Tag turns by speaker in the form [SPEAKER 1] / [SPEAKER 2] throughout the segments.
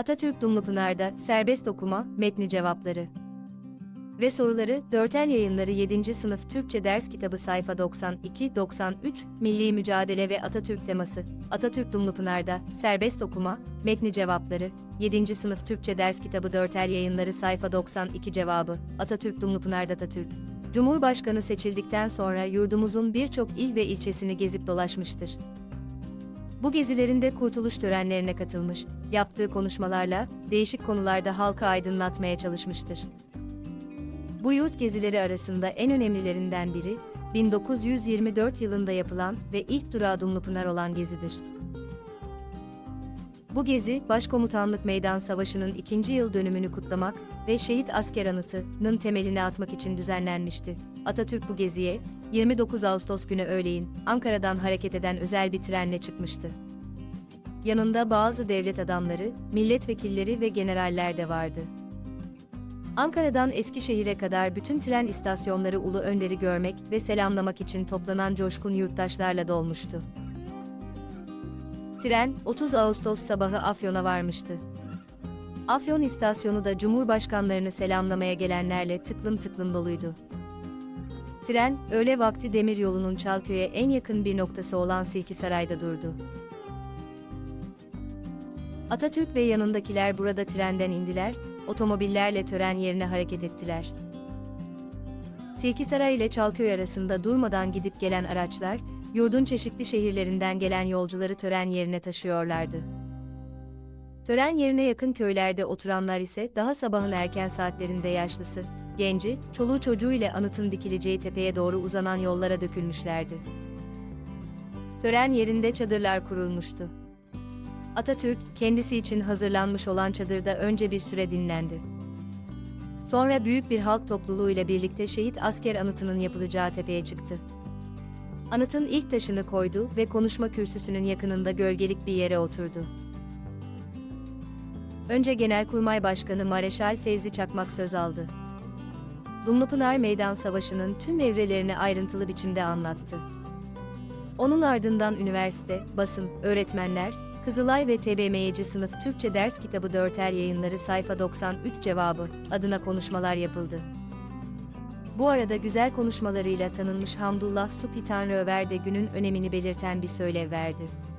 [SPEAKER 1] Atatürk Dumlupınar'da serbest okuma, metni cevapları ve soruları Dörtel Yayınları 7. Sınıf Türkçe Ders Kitabı sayfa 92-93 Milli Mücadele ve Atatürk teması Atatürk Dumlupınar'da serbest okuma, metni cevapları 7. Sınıf Türkçe Ders Kitabı Dörtel Yayınları sayfa 92 cevabı Atatürk Dumlupınar'da Atatürk Cumhurbaşkanı seçildikten sonra yurdumuzun birçok il ve ilçesini gezip dolaşmıştır. Bu gezilerinde kurtuluş törenlerine katılmış, yaptığı konuşmalarla değişik konularda halka aydınlatmaya çalışmıştır. Bu yurt gezileri arasında en önemlilerinden biri, 1924 yılında yapılan ve ilk durağı Dumlupınar olan gezidir. Bu gezi, Başkomutanlık Meydan Savaşı'nın ikinci yıl dönümünü kutlamak ve şehit asker anıtının temelini atmak için düzenlenmişti. Atatürk bu geziye, 29 Ağustos günü öğleyin, Ankara'dan hareket eden özel bir trenle çıkmıştı. Yanında bazı devlet adamları, milletvekilleri ve generaller de vardı. Ankara'dan Eskişehir'e kadar bütün tren istasyonları Ulu Önder'i görmek ve selamlamak için toplanan coşkun yurttaşlarla dolmuştu. Tren, 30 Ağustos sabahı Afyon'a varmıştı. Afyon istasyonu da Cumhurbaşkanlarını selamlamaya gelenlerle tıklım tıklım doluydu. Tren, öğle vakti demiryolunun Çalköy'e en yakın bir noktası olan Silkisaray'da durdu. Atatürk ve yanındakiler burada trenden indiler, otomobillerle tören yerine hareket ettiler. Silkisaray ile Çalköy arasında durmadan gidip gelen araçlar, yurdun çeşitli şehirlerinden gelen yolcuları tören yerine taşıyorlardı. Tören yerine yakın köylerde oturanlar ise daha sabahın erken saatlerinde yaşlısı, genci, çoluğu çocuğu ile anıtın dikileceği tepeye doğru uzanan yollara dökülmüşlerdi. Tören yerinde çadırlar kurulmuştu. Atatürk, kendisi için hazırlanmış olan çadırda önce bir süre dinlendi. Sonra büyük bir halk topluluğu ile birlikte şehit asker anıtının yapılacağı tepeye çıktı. Anıtın ilk taşını koydu ve konuşma kürsüsünün yakınında gölgelik bir yere oturdu. Önce Genelkurmay Başkanı Mareşal Fevzi Çakmak söz aldı. Dumlupınar Meydan Savaşı'nın tüm evrelerini ayrıntılı biçimde anlattı. Onun ardından üniversite, basın, öğretmenler, Kızılay ve TBMY'ci sınıf Türkçe ders kitabı Dörtel yayınları sayfa 93 cevabı adına konuşmalar yapıldı. Bu arada güzel konuşmalarıyla tanınmış Hamdullah Supi Tanrıöver de günün önemini belirten bir söylev verdi.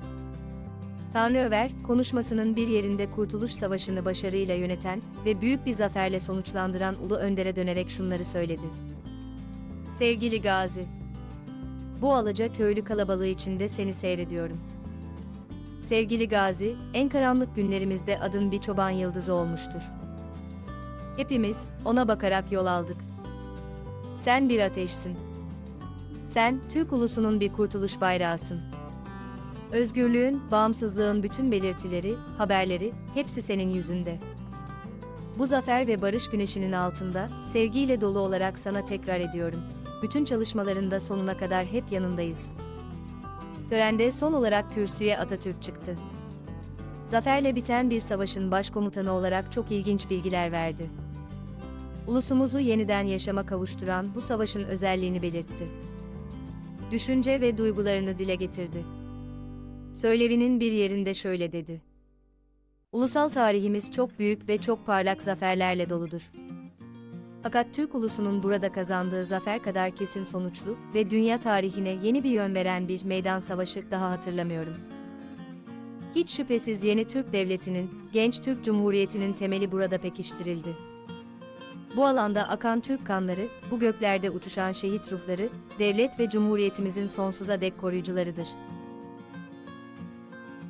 [SPEAKER 1] Tanrıöver, konuşmasının bir yerinde Kurtuluş Savaşı'nı başarıyla yöneten ve büyük bir zaferle sonuçlandıran Ulu Önder'e dönerek şunları söyledi. Sevgili Gazi, bu alaca köylü kalabalığı içinde seni seyrediyorum. Sevgili Gazi, en karanlık günlerimizde adın bir çoban yıldızı olmuştur. Hepimiz ona bakarak yol aldık. Sen bir ateşsin. Sen Türk ulusunun bir kurtuluş bayrağısın. Özgürlüğün, bağımsızlığın bütün belirtileri, haberleri hepsi senin yüzünde. Bu zafer ve barış güneşinin altında sevgiyle dolu olarak sana tekrar ediyorum. Bütün çalışmalarında sonuna kadar hep yanındayız. Törende son olarak kürsüye Atatürk çıktı. Zaferle biten bir savaşın başkomutanı olarak çok ilginç bilgiler verdi. Ulusumuzu yeniden yaşama kavuşturan bu savaşın özelliğini belirtti. Düşünce ve duygularını dile getirdi. Söylevinin bir yerinde şöyle dedi. Ulusal tarihimiz çok büyük ve çok parlak zaferlerle doludur. Fakat Türk ulusunun burada kazandığı zafer kadar kesin sonuçlu ve dünya tarihine yeni bir yön veren bir meydan savaşı daha hatırlamıyorum. Hiç şüphesiz yeni Türk Devleti'nin, genç Türk Cumhuriyeti'nin temeli burada pekiştirildi. Bu alanda akan Türk kanları, bu göklerde uçuşan şehit ruhları, devlet ve cumhuriyetimizin sonsuza dek koruyucularıdır.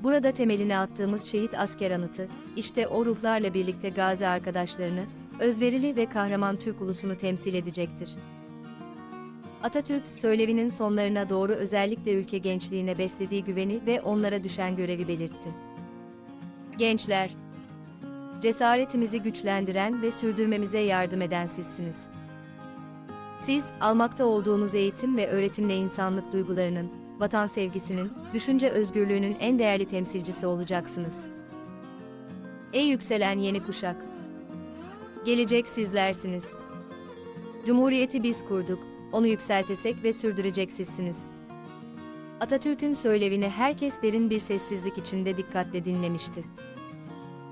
[SPEAKER 1] Burada temelini attığımız şehit asker anıtı, işte o ruhlarla birlikte gazi arkadaşlarını, özverili ve kahraman Türk ulusunu temsil edecektir. Atatürk, söylevinin sonlarına doğru özellikle ülke gençliğine beslediği güveni ve onlara düşen görevi belirtti. Gençler, cesaretimizi güçlendiren ve sürdürmemize yardım eden sizsiniz. Siz, almakta olduğunuz eğitim ve öğretimle insanlık duygularının, vatan sevgisinin, düşünce özgürlüğünün en değerli temsilcisi olacaksınız. Ey yükselen yeni kuşak! Gelecek sizlersiniz. Cumhuriyeti biz kurduk, onu yükseltesek ve sürdürecek sizsiniz. Atatürk'ün söylevini herkes derin bir sessizlik içinde dikkatle dinlemişti.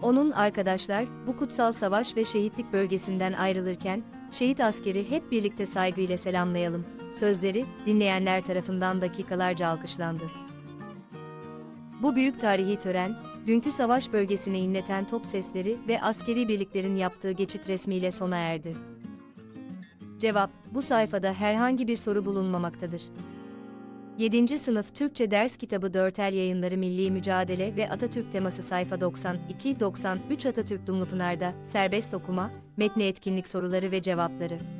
[SPEAKER 1] Onun arkadaşlar bu kutsal savaş ve şehitlik bölgesinden ayrılırken şehit askeri hep birlikte saygıyla selamlayalım. Sözleri dinleyenler tarafından dakikalarca alkışlandı. Bu büyük tarihi tören, dünkü savaş bölgesine inleten top sesleri ve askeri birliklerin yaptığı geçit resmiyle sona erdi. Cevap, bu sayfada herhangi bir soru bulunmamaktadır. 7. Sınıf Türkçe Ders Kitabı Dörtel Yayınları Milli Mücadele ve Atatürk Teması sayfa 92-93 Atatürk Dumlupınar'da serbest okuma, metni etkinlik soruları ve cevapları.